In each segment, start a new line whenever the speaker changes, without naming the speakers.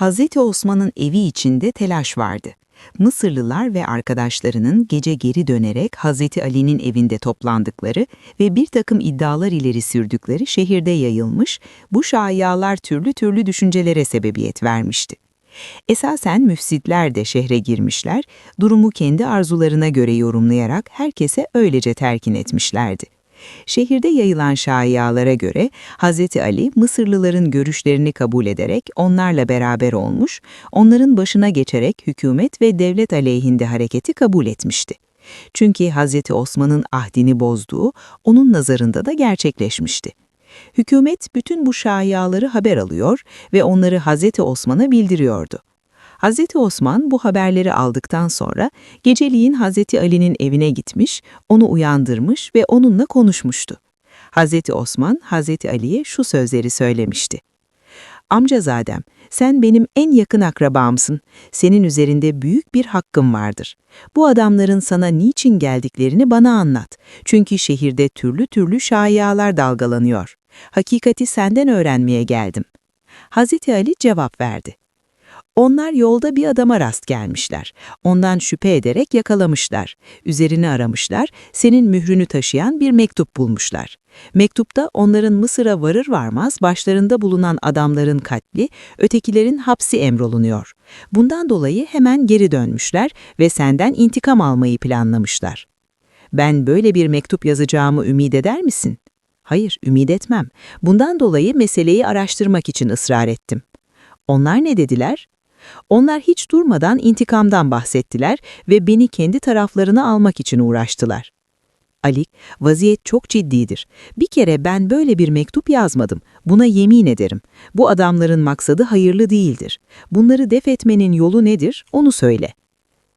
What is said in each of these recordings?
Hazreti Osman'ın evi içinde telaş vardı. Mısırlılar ve arkadaşlarının gece geri dönerek Hazreti Ali'nin evinde toplandıkları ve bir takım iddialar ileri sürdükleri şehirde yayılmış, bu şayialar türlü türlü düşüncelere sebebiyet vermişti. Esasen müfsitler de şehre girmişler, durumu kendi arzularına göre yorumlayarak herkese öylece terkin etmişlerdi. Şehirde yayılan şaiyalara göre Hz. Ali Mısırlıların görüşlerini kabul ederek onlarla beraber olmuş, onların başına geçerek hükümet ve devlet aleyhinde hareketi kabul etmişti. Çünkü Hz. Osman'ın ahdini bozduğu onun nazarında da gerçekleşmişti. Hükümet bütün bu şaiyaları haber alıyor ve onları Hz. Osman'a bildiriyordu. Hz. Osman bu haberleri aldıktan sonra geceliğin Hz. Ali'nin evine gitmiş, onu uyandırmış ve onunla konuşmuştu. Hz. Osman, Hz. Ali'ye şu sözleri söylemişti. Amcazadem, sen benim en yakın akrabamsın. Senin üzerinde büyük bir hakkım vardır. Bu adamların sana niçin geldiklerini bana anlat. Çünkü şehirde türlü türlü şayialar dalgalanıyor. Hakikati senden öğrenmeye geldim. Hazreti Ali cevap verdi. Onlar yolda bir adama rast gelmişler. Ondan şüphe ederek yakalamışlar. Üzerini aramışlar, senin mührünü taşıyan bir mektup bulmuşlar. Mektupta onların Mısır'a varır varmaz başlarında bulunan adamların katli, ötekilerin hapsi emrolunuyor. Bundan dolayı hemen geri dönmüşler ve senden intikam almayı planlamışlar. Ben böyle bir mektup yazacağımı ümit eder misin? Hayır, ümit etmem. Bundan dolayı meseleyi araştırmak için ısrar ettim. Onlar ne dediler? Onlar hiç durmadan intikamdan bahsettiler ve beni kendi taraflarına almak için uğraştılar. Ali, vaziyet çok ciddidir. Bir kere ben böyle bir mektup yazmadım. Buna yemin ederim. Bu adamların maksadı hayırlı değildir. Bunları def etmenin yolu nedir, onu söyle.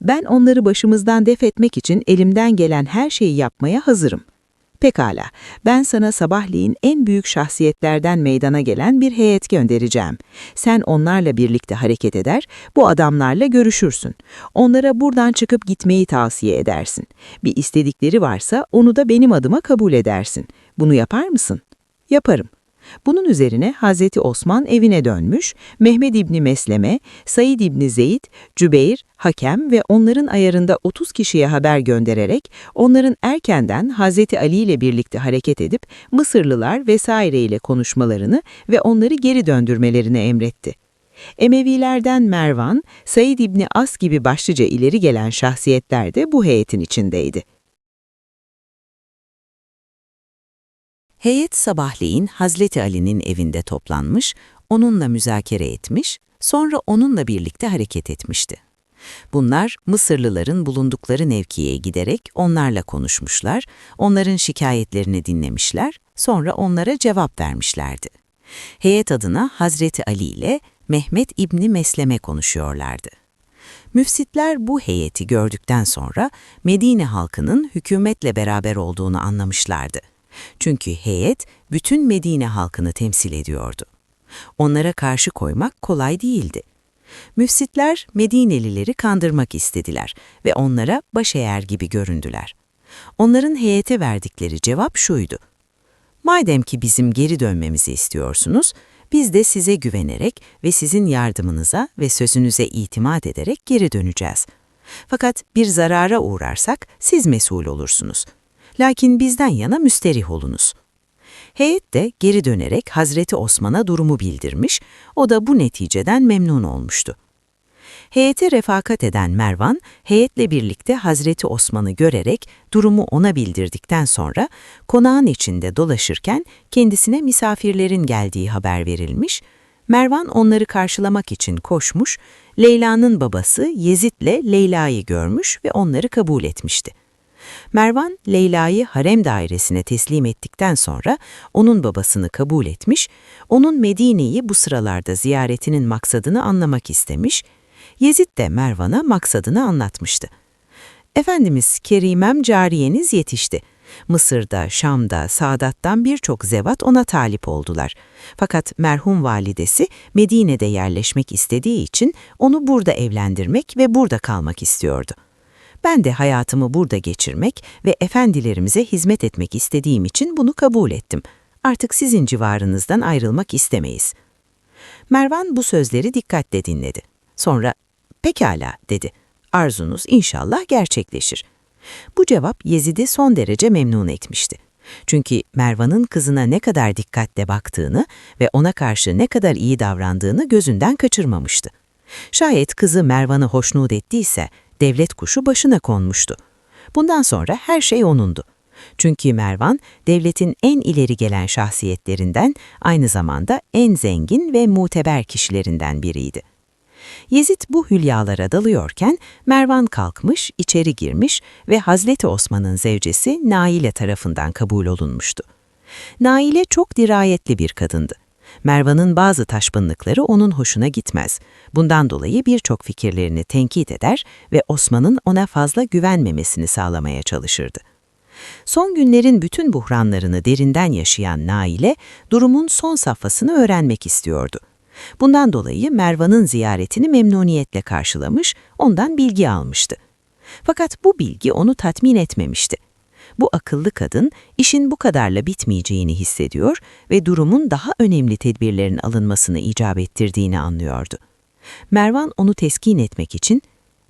Ben onları başımızdan def etmek için elimden gelen her şeyi yapmaya hazırım. Pekala, ben sana sabahleyin en büyük şahsiyetlerden meydana gelen bir heyet göndereceğim. Sen onlarla birlikte hareket eder, bu adamlarla görüşürsün. Onlara buradan çıkıp gitmeyi tavsiye edersin. Bir istedikleri varsa onu da benim adıma kabul edersin. Bunu yapar mısın? Yaparım. Bunun üzerine Hazreti Osman evine dönmüş, Mehmed İbni Mesleme, Said İbni Zeyd, Cübeyr, Hakem ve onların ayarında 30 kişiye haber göndererek onların erkenden Hazreti Ali ile birlikte hareket edip Mısırlılar vesaire ile konuşmalarını ve onları geri döndürmelerini emretti. Emevilerden Mervan, Said İbni As gibi başlıca ileri gelen şahsiyetler de bu heyetin içindeydi. Heyet sabahleyin Hazreti Ali'nin evinde toplanmış, onunla müzakere etmiş, sonra onunla birlikte hareket etmişti. Bunlar Mısırlıların bulundukları nevkiye giderek onlarla konuşmuşlar, onların şikayetlerini dinlemişler, sonra onlara cevap vermişlerdi. Heyet adına Hazreti Ali ile Mehmet İbni Mesleme konuşuyorlardı. Müfsitler bu heyeti gördükten sonra Medine halkının hükümetle beraber olduğunu anlamışlardı. Çünkü heyet bütün Medine halkını temsil ediyordu. Onlara karşı koymak kolay değildi. Müfsitler Medinelileri kandırmak istediler ve onlara başeğer gibi göründüler. Onların heyete verdikleri cevap şuydu. Madem ki bizim geri dönmemizi istiyorsunuz, biz de size güvenerek ve sizin yardımınıza ve sözünüze itimat ederek geri döneceğiz. Fakat bir zarara uğrarsak siz mesul olursunuz. Lakin bizden yana müsterih olunuz.'' Heyet de geri dönerek Hazreti Osman'a durumu bildirmiş, o da bu neticeden memnun olmuştu. Heyete refakat eden Mervan, heyetle birlikte Hazreti Osman'ı görerek durumu ona bildirdikten sonra konağın içinde dolaşırken kendisine misafirlerin geldiği haber verilmiş, Mervan onları karşılamak için koşmuş, Leyla'nın babası Yezid'le Leyla'yı görmüş ve onları kabul etmişti. Mervan, Leyla'yı harem dairesine teslim ettikten sonra onun babasını kabul etmiş, onun Medine'yi bu sıralarda ziyaretinin maksadını anlamak istemiş, Yezid de Mervan'a maksadını anlatmıştı. Efendimiz Kerimem cariyeniz yetişti. Mısır'da, Şam'da, Sadat'tan birçok zevat ona talip oldular. Fakat merhum validesi Medine'de yerleşmek istediği için onu burada evlendirmek ve burada kalmak istiyordu. Ben de hayatımı burada geçirmek ve efendilerimize hizmet etmek istediğim için bunu kabul ettim. Artık sizin civarınızdan ayrılmak istemeyiz.
Mervan bu sözleri dikkatle dinledi. Sonra, pekala dedi. Arzunuz inşallah gerçekleşir. Bu cevap Yezid'i son derece memnun etmişti. Çünkü Mervan'ın kızına ne kadar dikkatle baktığını ve ona karşı ne kadar iyi davrandığını gözünden kaçırmamıştı. Şayet kızı Mervan'ı hoşnut ettiyse devlet kuşu başına konmuştu. Bundan sonra her şey onundu. Çünkü Mervan, devletin en ileri gelen şahsiyetlerinden, aynı zamanda en zengin ve muteber kişilerinden biriydi. Yezid bu hülyalara dalıyorken Mervan kalkmış, içeri girmiş ve Hazreti Osman'ın zevcesi Naile tarafından kabul olunmuştu. Naile çok dirayetli bir kadındı. Mervan'ın bazı taşbınlıkları onun hoşuna gitmez. Bundan dolayı birçok fikirlerini tenkit eder ve Osman'ın ona fazla güvenmemesini sağlamaya çalışırdı. Son günlerin bütün buhranlarını derinden yaşayan Naile, durumun son safhasını öğrenmek istiyordu. Bundan dolayı Mervan'ın ziyaretini memnuniyetle karşılamış, ondan bilgi almıştı. Fakat bu bilgi onu tatmin etmemişti. Bu akıllı kadın işin bu kadarla bitmeyeceğini hissediyor ve durumun daha önemli tedbirlerin alınmasını icap ettirdiğini anlıyordu. Mervan onu teskin etmek için,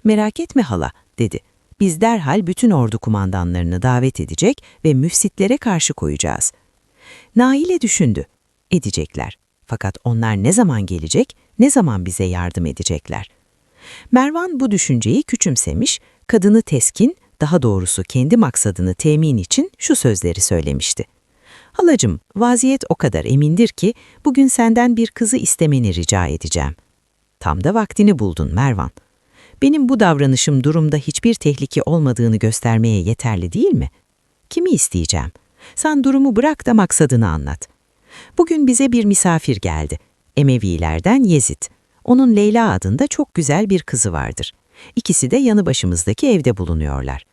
''Merak etme hala'' dedi. ''Biz derhal bütün ordu kumandanlarını davet edecek ve müfsitlere karşı koyacağız.'' Naile düşündü. Edecekler. Fakat onlar ne zaman gelecek, ne zaman bize yardım edecekler? Mervan bu düşünceyi küçümsemiş, kadını teskin, daha doğrusu kendi maksadını temin için şu sözleri söylemişti. Halacım, vaziyet o kadar emindir ki bugün senden bir kızı istemeni rica edeceğim. Tam da vaktini buldun Mervan. Benim bu davranışım durumda hiçbir tehlike olmadığını göstermeye yeterli değil mi? Kimi isteyeceğim? Sen durumu bırak da maksadını anlat. Bugün bize bir misafir geldi. Emevilerden Yezid. Onun Leyla adında çok güzel bir kızı vardır. İkisi de yanı başımızdaki evde bulunuyorlar.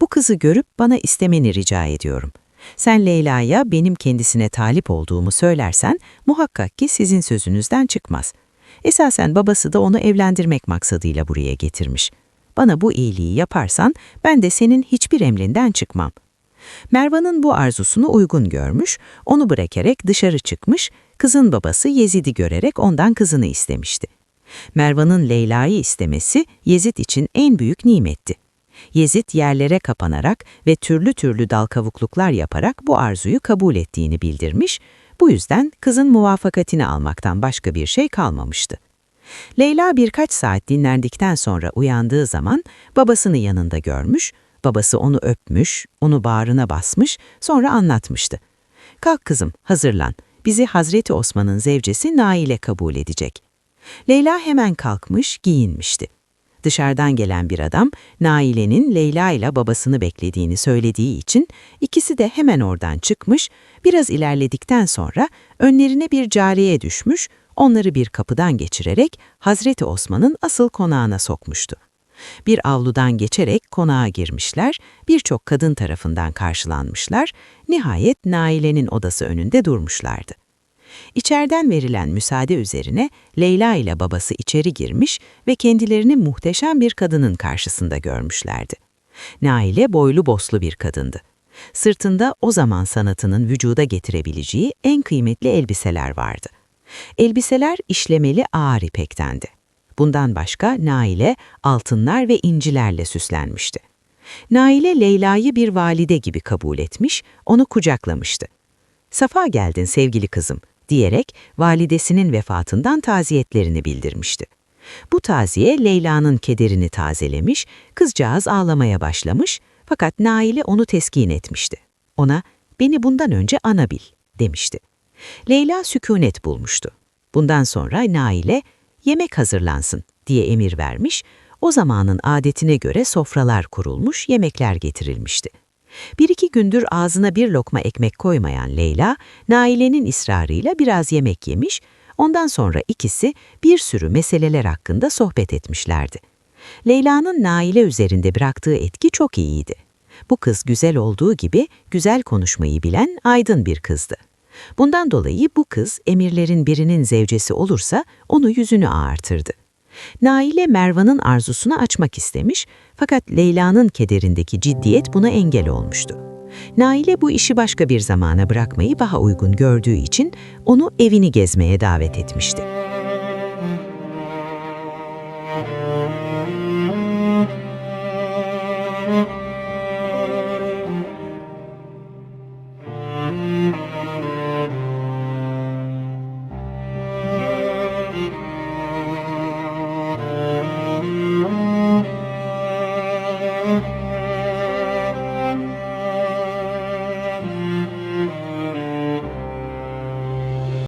Bu kızı görüp bana istemeni rica ediyorum. Sen Leyla'ya benim kendisine talip olduğumu söylersen muhakkak ki sizin sözünüzden çıkmaz. Esasen babası da onu evlendirmek maksadıyla buraya getirmiş. Bana bu iyiliği yaparsan ben de senin hiçbir emrinden çıkmam. Mervan'ın bu arzusunu uygun görmüş, onu bırakarak dışarı çıkmış, kızın babası Yezid'i görerek ondan kızını istemişti. Mervan'ın Leyla'yı istemesi Yezid için en büyük nimetti. Yezid yerlere kapanarak ve türlü türlü dal kavukluklar yaparak bu arzuyu kabul ettiğini bildirmiş, bu yüzden kızın muvafakatini almaktan başka bir şey kalmamıştı. Leyla birkaç saat dinlendikten sonra uyandığı zaman babasını yanında görmüş, babası onu öpmüş, onu bağrına basmış, sonra anlatmıştı. Kalk kızım, hazırlan, bizi Hazreti Osman'ın zevcesi Nail'e kabul edecek. Leyla hemen kalkmış, giyinmişti. Dışarıdan gelen bir adam, Naile'nin Leyla ile babasını beklediğini söylediği için ikisi de hemen oradan çıkmış, biraz ilerledikten sonra önlerine bir cariye düşmüş, onları bir kapıdan geçirerek Hazreti Osman'ın asıl konağına sokmuştu. Bir avludan geçerek konağa girmişler, birçok kadın tarafından karşılanmışlar, nihayet Naile'nin odası önünde durmuşlardı. İçeriden verilen müsaade üzerine Leyla ile babası içeri girmiş ve kendilerini muhteşem bir kadının karşısında görmüşlerdi. Naile boylu boslu bir kadındı. Sırtında o zaman sanatının vücuda getirebileceği en kıymetli elbiseler vardı. Elbiseler işlemeli ağır ipektendi. Bundan başka Naile altınlar ve incilerle süslenmişti. Naile Leyla'yı bir valide gibi kabul etmiş, onu kucaklamıştı. Safa geldin sevgili kızım diyerek validesinin vefatından taziyetlerini bildirmişti. Bu taziye Leyla'nın kederini tazelemiş, kızcağız ağlamaya başlamış fakat Nail'e onu teskin etmişti. Ona, beni bundan önce ana bil, demişti. Leyla sükunet bulmuştu. Bundan sonra Nail'e, yemek hazırlansın diye emir vermiş, o zamanın adetine göre sofralar kurulmuş, yemekler getirilmişti. Bir iki gündür ağzına bir lokma ekmek koymayan Leyla, Naile'nin ısrarıyla biraz yemek yemiş, ondan sonra ikisi bir sürü meseleler hakkında sohbet etmişlerdi. Leyla'nın Naile üzerinde bıraktığı etki çok iyiydi. Bu kız güzel olduğu gibi güzel konuşmayı bilen aydın bir kızdı. Bundan dolayı bu kız emirlerin birinin zevcesi olursa onu yüzünü ağartırdı. Naile Mervan'ın arzusunu açmak istemiş fakat Leyla'nın kederindeki ciddiyet buna engel olmuştu. Naile bu işi başka bir zamana bırakmayı daha uygun gördüğü için onu evini gezmeye davet etmişti.